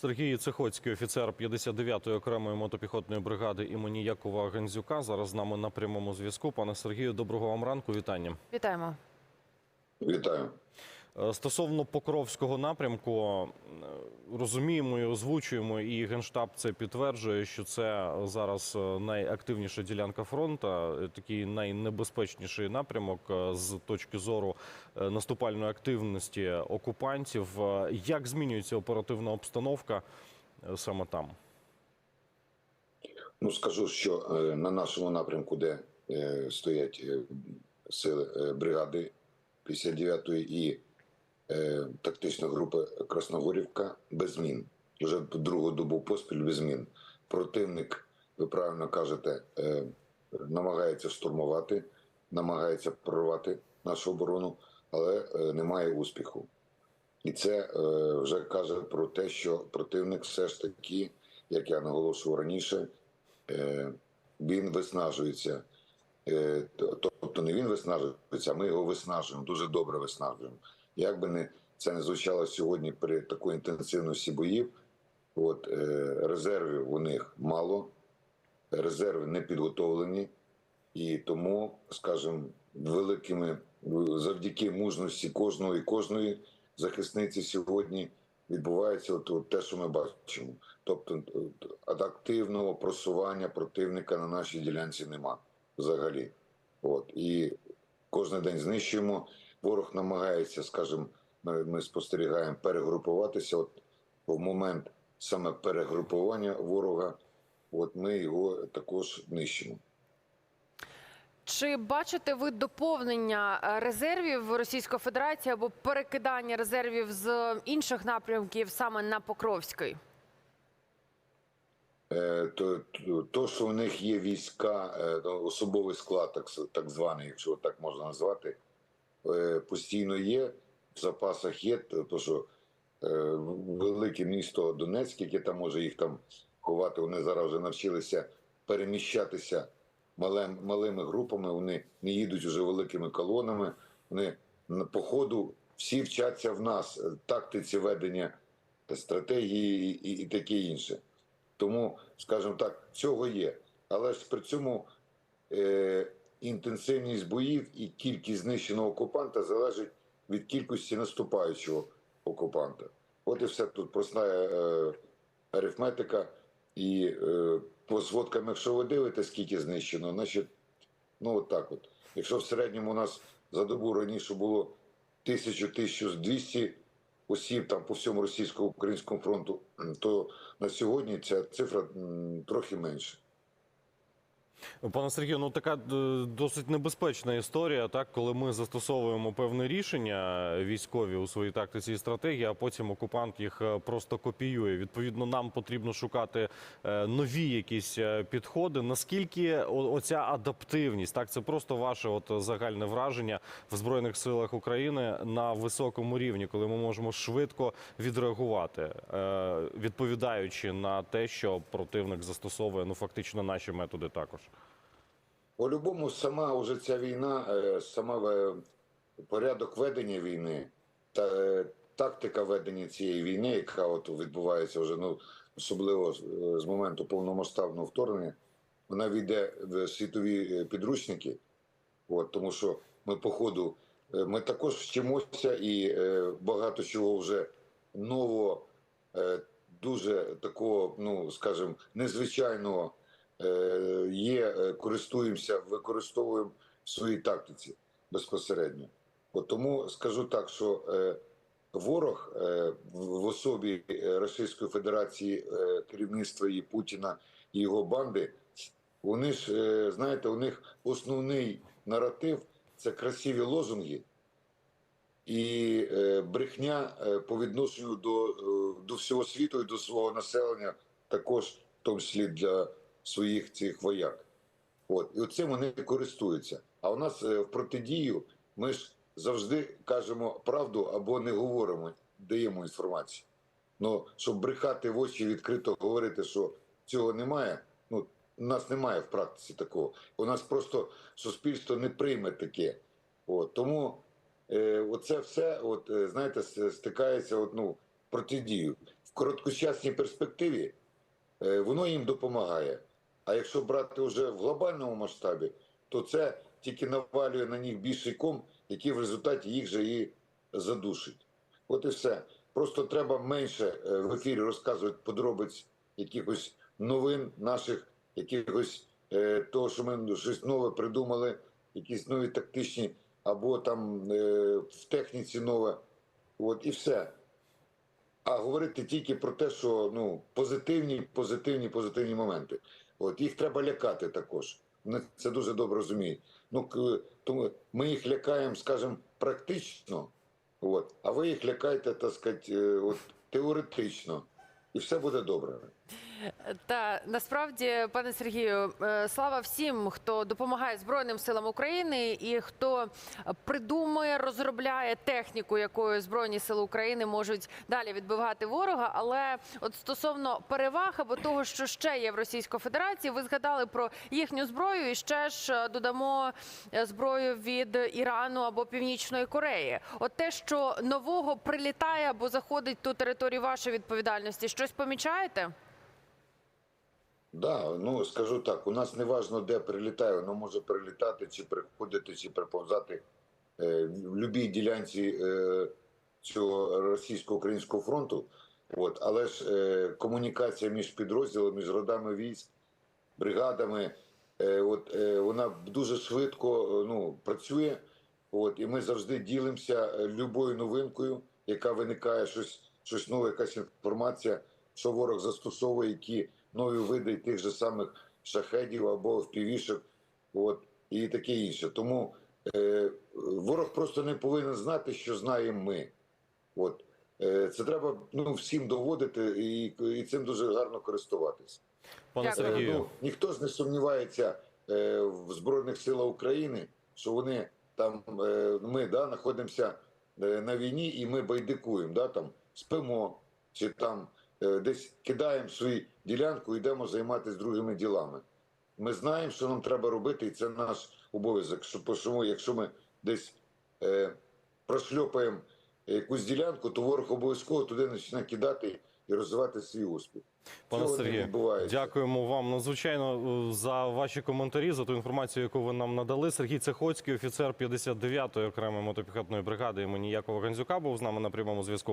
Сергій Цехоцький, офіцер 59-ї окремої мотопіхотної бригади імені Якова Гензюка. Зараз з нами на прямому зв'язку. Пане Сергію, доброго вам ранку. Вітання. Вітаємо. Вітаю. Е, Стосовно Покровського напрямку, е, розуміємо і озвучуємо, і Генштаб це підтверджує, що це зараз е, найактивніша ділянка фронту, такий найнебезпечніший напрямок з точки зору наступальної активності окупантів. Як змінюється оперативна обстановка саме там? Ну скажу, що на нашому напрямку, де стоять сили бригади 59-ї і е, тактична група Красногорівка без змін. Вже другу добу поспіль без змін. Противник, ви правильно кажете, е, намагається штурмувати, намагається прорвати нашу оборону, але е, немає успіху. І це вже каже про те, що противник все ж таки, як я наголошував раніше, він виснажується. Тобто не він виснажується, а ми його виснажуємо, дуже добре виснажуємо. Як би не це не звучало сьогодні при такій інтенсивності боїв, от е, резервів у них мало, резерви не підготовлені, і тому, скажімо, великими завдяки мужності кожного і кожної захисниці сьогодні відбувається от, от те, що ми бачимо. Тобто от, просування противника на нашій ділянці нема взагалі. От і кожен день знищуємо. Ворог намагається, скажімо, ми, спостерігаємо перегрупуватися. От в момент саме перегрупування ворога, от ми його також нищимо. Чи бачите ви доповнення е, резервів Російської Федерації або перекидання резервів з інших напрямків саме на Покровський? Е, то, то, що у них є війська, е, ну, особовий склад, так, так званий, якщо так можна назвати, постійно є, в запасах є, то то, що е, велике місто Донецьк, яке там може їх там ховати, вони зараз вже навчилися переміщатися малим, малими групами, вони не їдуть вже великими колонами, вони по ходу всі вчаться в нас, е, тактиці ведення стратегії і, і таке інше. Тому, скажімо так, цього є. Але ж при цьому е, інтенсивність боїв і кількість знищеного окупанта залежить від кількості наступаючого окупанта. От і все тут проста е, арифметика. І е, по зводкам, якщо ви дивитесь, скільки знищено, значить, ну от так от. Якщо в середньому у нас за добу раніше було 1000-1200 осіб там по всьому російсько-українському фронту, то на сьогодні ця цифра трохи менше. Пане Сергію, ну така е, досить небезпечна історія, так коли ми застосовуємо певне рішення військові у своїй тактиці і стратегії, а потім окупант їх е, просто копіює. Відповідно, нам потрібно шукати е, нові якісь підходи. Наскільки оця адаптивність, так це просто ваше от загальне враження в збройних силах України на високому рівні, коли ми можемо швидко відреагувати, відповідаючи на те, що противник застосовує ну фактично наші методи також. По-любому, сама уже ця війна, е, сама е, порядок ведення війни та е, тактика ведення цієї війни, яка от відбувається вже ну особливо з- моменту повномасштабного вторгнення, вона війде в світові підручники. От, тому що ми по ходу ми також вчимося і багато чого вже нового, дуже такого, ну скажімо, незвичайного є, е, користуємося, використовуємо в своїй тактиці безпосередньо. От тому скажу так, що е, ворог е, в особі е, Російської Федерації, е, керівництва і Путіна і його банди, вони ж, е, знаєте, у них основний наратив це красиві лозунги і е, брехня е, по відношенню до, е, до всього світу і до свого населення, також в тому числі для своїх цих вояк. От і оцим вони користуються. А у нас е, в протидію ми ж завжди кажемо правду або не говоримо, даємо інформацію. Ну щоб брехати в очі відкрито говорити, що цього немає. Ну у нас немає в практиці такого. У нас просто суспільство не прийме таке. От тому е, оце все, от е, знаєте, стикається от, ну, протидію. в короткочасній перспективі е, воно їм допомагає. А якщо брати вже в глобальному масштабі, то це тільки навалює на них більший ком, який в результаті їх же і задушить. От і все. Просто треба менше е, в ефірі розказувати подробиць якихось новин наших, якихось е, того, що ми щось нове придумали, якісь нові тактичні, або там е, в техніці нове. От і все. А говорити тільки про те, що ну позитивні, позитивні, позитивні моменти. От їх треба лякати також. Вони це дуже добре розуміють. Ну тому ми їх лякаємо, скажімо, практично, от, а ви їх лякаєте, так сказати, е, от, теоретично. І все буде добре. Та насправді, пане Сергію, е, слава всім, хто допомагає Збройним силам України і хто придумує, розробляє техніку, якою Збройні сили України можуть далі відбивати ворога. Але от стосовно переваг або того, що ще є в Російській Федерації, ви згадали про їхню зброю, і ще ж е, додамо е, зброю від Ірану або Північної Кореї. От те, що нового прилітає або заходить ту територію вашої відповідальності, щось помічаєте? Да, ну скажу так, у нас не важно, де прилітає, воно може прилітати, чи приходити, чи приповзати е, в будь-якій ділянці е, цього російсько-українського фронту. От, але ж е, комунікація між підрозділами, між родами військ, бригадами, е, от, е, вона дуже швидко е, ну, працює. От, і ми завжди ділимося е, любою новинкою, яка виникає, щось, щось нове, якась інформація, що ворог застосовує, які нові види тих же самих шахедів або впівішок, от, і таке інше. Тому е, ворог просто не повинен знати, що знаємо ми. От. Е, це треба ну, всім доводити і, і цим дуже гарно користуватися. Пане Е, Сергію, Ну, ніхто ж не сумнівається е, в Збройних силах України, що вони там, е, ми да, знаходимося е, на війні і ми байдикуємо, да, там, спимо чи там е, десь кидаємо свою ділянку і йдемо займатися другими ділами. Ми знаємо, що нам треба робити, і це наш обов'язок. Що, що якщо ми десь е, прошльопаємо якусь ділянку, то ворог обов'язково туди почне кидати і розвивати свій успіх. Пане Сергію, дякуємо вам надзвичайно е, за ваші коментарі, за ту інформацію, яку ви нам надали. Сергій Цехоцький, офіцер 59-ї окремої мотопіхотної бригади імені Якова Гандзюка, був з нами на прямому зв'язку.